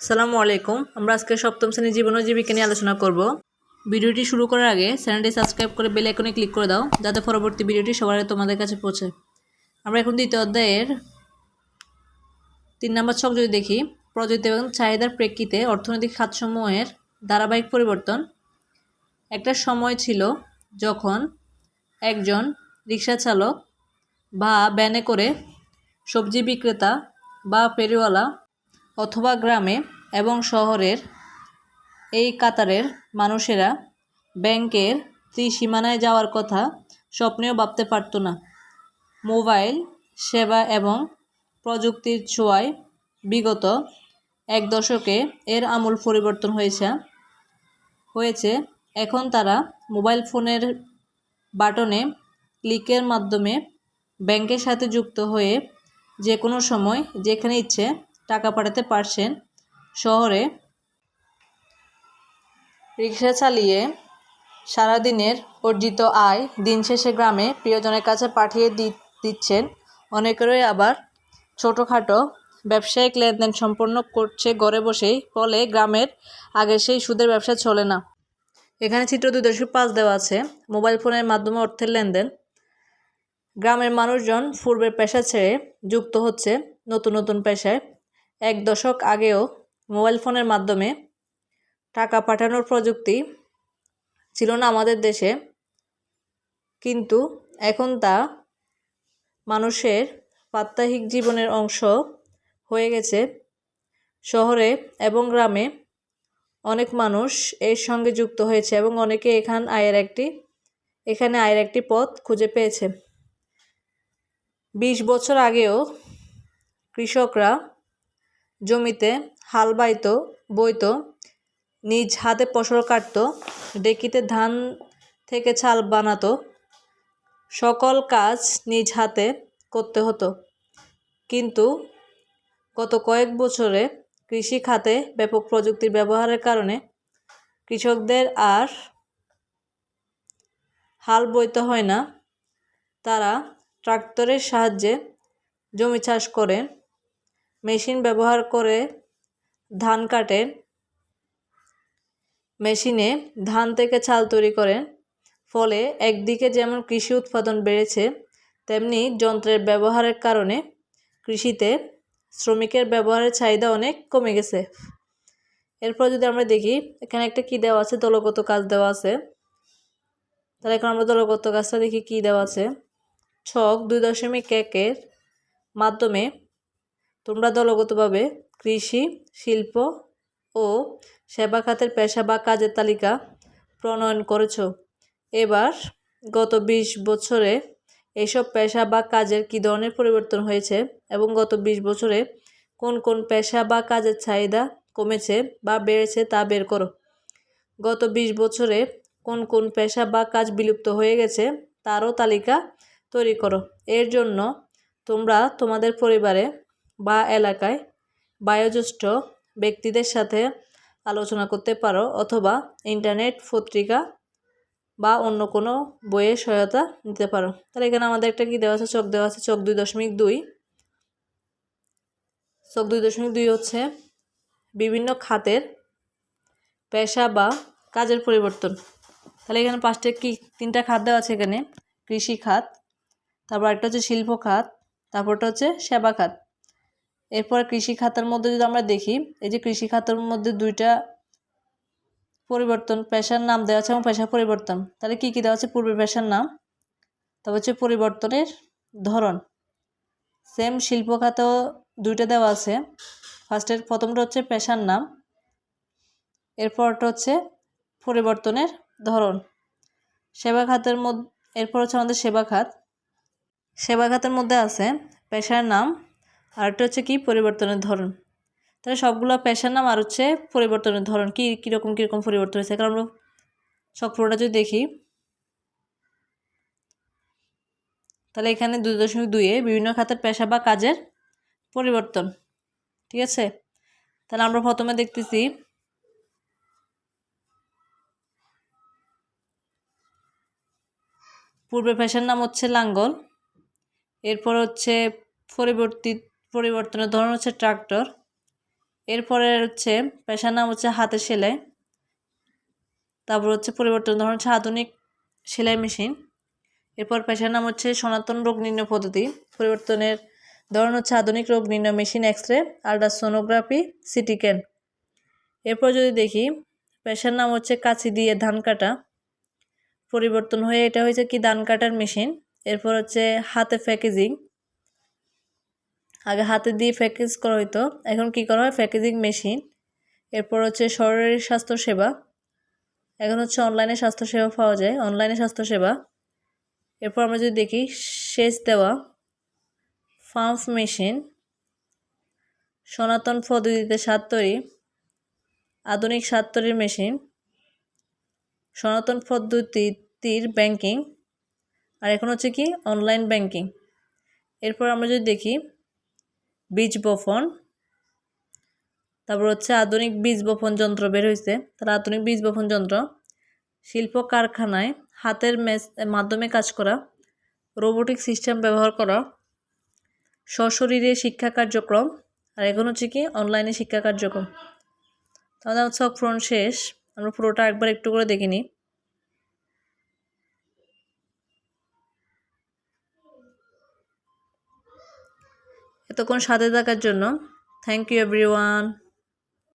আসসালামু আলাইকুম। আমরা আজকে সপ্তম শ্রেণির জীবন ও জীবিকা নিয়ে আলোচনা করব। ভিডিওটি শুরু করার আগে চ্যানেলটি সাবস্ক্রাইব করে বেল আইকনে ক্লিক করে দাও, যাতে পরবর্তী ভিডিওটি সবার তোমাদের কাছে পৌঁছে। আমরা এখন দ্বিতীয় অধ্যায়ের তিন নম্বর ছক যদি দেখি প্রযুক্তি এবং চাহিদার প্রেক্ষিতে অর্থনৈতিক খাতসমূহের ধারাবাহিক পরিবর্তন। একটা সময় ছিল যখন একজন রিক্সা চালক বা ভ্যানে করে সবজি বিক্রেতা বা ফেরিওয়ালা অথবা গ্রামে এবং শহরের এই কাতারের মানুষেরা ব্যাংকের ত্রিসীমানায় যাওয়ার কথা স্বপ্নেও ভাবতে পারত না। মোবাইল, সেবা এবং প্রযুক্তির ছোঁয়ায় বিগত এক দশকে এর আমূল পরিবর্তন হয়েছে। হয়েছে, এখন তারা মোবাইল ফোনের বাটনে ক্লিকের মাধ্যমে ব্যাংকের সাথে যুক্ত হয়ে যে কোনো সময় যেখানে ইচ্ছে টাকা পাঠাতে পারছেন শহরে। রিক্সা চালিয়ে সারাদিনের অর্জিত আয় দিন শেষে গ্রামে প্রিয়জনের কাছে পাঠিয়ে দিচ্ছেন। অনেকেরই আবার ছোটোখাটো ব্যবসায়িক লেনদেন সম্পন্ন করছে ঘরে বসেই, ফলে গ্রামের আগে সেই সুদের ব্যবসা চলে না। এখানে চিত্র দুই দশমিক পাঁচ দেওয়া আছে, মোবাইল ফোনের মাধ্যমে অর্থের লেনদেন। গ্রামের মানুষজন পূর্বের পেশা ছেড়ে যুক্ত হচ্ছে নতুন নতুন পেশায়। এক দশক আগেও মোবাইল ফোনের মাধ্যমে টাকা পাঠানোর প্রযুক্তি ছিল না আমাদের দেশে, কিন্তু এখন তা মানুষের প্রাত্যহিক জীবনের অংশ হয়ে গেছে। শহরে এবং গ্রামে অনেক মানুষ এর সঙ্গে যুক্ত হয়েছে এবং অনেকে এখান আয়ের একটি, এখানে আয়ের একটি পথ খুঁজে পেয়েছে। বিশ বছর আগেও কৃষকরা জমিতে হাল বাইত, বইত, নিজ হাতে ফসল কাটত, ডেকিতে ধান থেকে চাল বানাতো, সকল কাজ নিজ হাতে করতে হতো। কিন্তু গত কয়েক বছরে কৃষি খাতে ব্যাপক প্রযুক্তির ব্যবহারের কারণে কৃষকদের আর হাল বইতে হয় না। তারা ট্রাক্টরের সাহায্যে জমি চাষ করেন মেশিন ব্যবহার করে ধান কাটেন মেশিনে ধান থেকে চাল তৈরি করেন ফলে একদিকে যেমন কৃষি উৎপাদন বেড়েছে, তেমনি যন্ত্রের ব্যবহারের কারণে কৃষিতে শ্রমিকের ব্যবহারের চাহিদা অনেক কমে গেছে। এরপর যদি আমরা দেখি, এখানে একটা কি দেওয়া আছে? দলগত কাজ দেওয়া আছে। তাহলে এখন আমরা দলগত কাজটা দেখি কি দেওয়া আছে। ছক দুই দশমিক একের মাধ্যমে তোমরা দলগতভাবে কৃষি, শিল্প ও সেবা খাতের পেশা বা কাজের তালিকা প্রণয়ন করেছ। এবার গত বিশ বছরে এসব পেশা বা কাজের কী ধরনের পরিবর্তন হয়েছে এবং গত বিশ বছরে কোন কোন পেশা বা কাজের চাহিদা কমেছে বা বেড়েছে তা বের করো। গত বিশ বছরে কোন কোন পেশা বা কাজ বিলুপ্ত হয়ে গেছে তারও তালিকা তৈরি করো। এর জন্য তোমরা তোমাদের পরিবারে বা এলাকায় বয়োজ্যেষ্ঠ ব্যক্তিদের সাথে আলোচনা করতে পারো অথবা ইন্টারনেট, পত্রিকা বা অন্য কোনো বইয়ের সহায়তা নিতে পারো। তাহলে এখানে আমাদের একটা কি দেওয়া আছে? চক দেওয়া আছে, চক দুই দশমিক দুই। চক দুই দশমিক দুই হচ্ছে বিভিন্ন খাতের পেশা বা কাজের পরিবর্তন। তাহলে এখানে পাঁচটা কি, তিনটা খাত দেওয়া আছে এখানে? কৃষি খাত, তারপর একটা হচ্ছে শিল্প খাত, তারপরটা হচ্ছে সেবা খাত। এরপর কৃষি খাতের মধ্যে যদি আমরা দেখি, এই যে কৃষি খাতের মধ্যে দুইটা পরিবর্তন, পেশার নাম দেওয়া আছে এবং পেশার পরিবর্তন। তাহলে কি কি দেওয়া আছে? পূর্বের পেশার নাম তবে হচ্ছে পরিবর্তনের ধরন। সেম শিল্প খাতেও দুইটা দেওয়া আছে। ফার্স্টের প্রথমটা হচ্ছে পেশার নাম, এরপরটা হচ্ছে পরিবর্তনের ধরন। সেবা খাতের মধ্যে, এরপর হচ্ছে আমাদের সেবা খাত। সেবা খাতের মধ্যে আছে পেশার নাম আরেকটা হচ্ছে কি? পরিবর্তনের ধরন। তাহলে সবগুলো পেশার নাম আর হচ্ছে পরিবর্তনের ধরন কী? কীরকম কীরকম পরিবর্তন হয়েছে? কারণ আমরা সব পুরোটা যদি দেখি, তাহলে এখানে দুই দশমিক দুইয়ে বিভিন্ন খাতের পেশা বা কাজের পরিবর্তন। ঠিক আছে? তাহলে আমরা প্রথমে দেখতেছি, পূর্বে পেশার নাম হচ্ছে লাঙ্গল, এরপর হচ্ছে পরিবর্তিত পরিবর্তনের ধরন হচ্ছে ট্রাক্টর। এরপরে হচ্ছে পেশার নাম হচ্ছে হাতে সেলাই। তারপর হচ্ছে পরিবর্তন ধরন হচ্ছে আধুনিক সেলাই মেশিন। এরপর পেশার নাম হচ্ছে সনাতন রোগ নির্ণয় পদ্ধতি। পরিবর্তনের ধরন হচ্ছে আধুনিক রোগ নির্ণয় machine X ray ultrasonography, CT scan এরপর যদি দেখি, পেশার নাম হচ্ছে কাছি দিয়ে ধান কাটা। পরিবর্তন হয়ে এটা হয়েছে কি, ধান কাটার মেশিন। এরপর হচ্ছে হাতে প্যাকেজিং। আগে হাতে দিয়ে প্যাকেজ করা হতো এখন কি করা হয়? Packaging machine. এরপর হচ্ছে শরীরের স্বাস্থ্যসেবা। এখন হচ্ছে অনলাইনে স্বাস্থ্যসেবা পাওয়া যায়। অনলাইনে স্বাস্থ্যসেবা। এরপর আমরা যদি দেখি, সেচ দেওয়া। Pump machine. সনাতন পদ্ধতিতে সাত তৈরি। আধুনিক সাত তৈরির মেশিন। সনাতন পদ্ধতির ব্যাংকিং। আর এখন হচ্ছে কি? Online banking. এরপর আমরা যদি দেখি বীজ বপন তারপর হচ্ছে আধুনিক বীজ বপন যন্ত্র বের হয়েছে তারা আধুনিক বীজ বপন যন্ত্র, শিল্প কারখানায় হাতের মাধ্যমে কাজ করা, রোবোটিক সিস্টেম ব্যবহার করা, সশরীরে শিক্ষা কার্যক্রম, আর এখন হচ্ছে কি অনলাইনে শিক্ষা কার্যক্রম। তাহলে হচ্ছে অক্ষরণ শেষ, আমরা পুরোটা একবার একটু করে দেখে এতক্ষণ সাথে থাকার জন্য থ্যাংক ইউ এভরিওয়ান।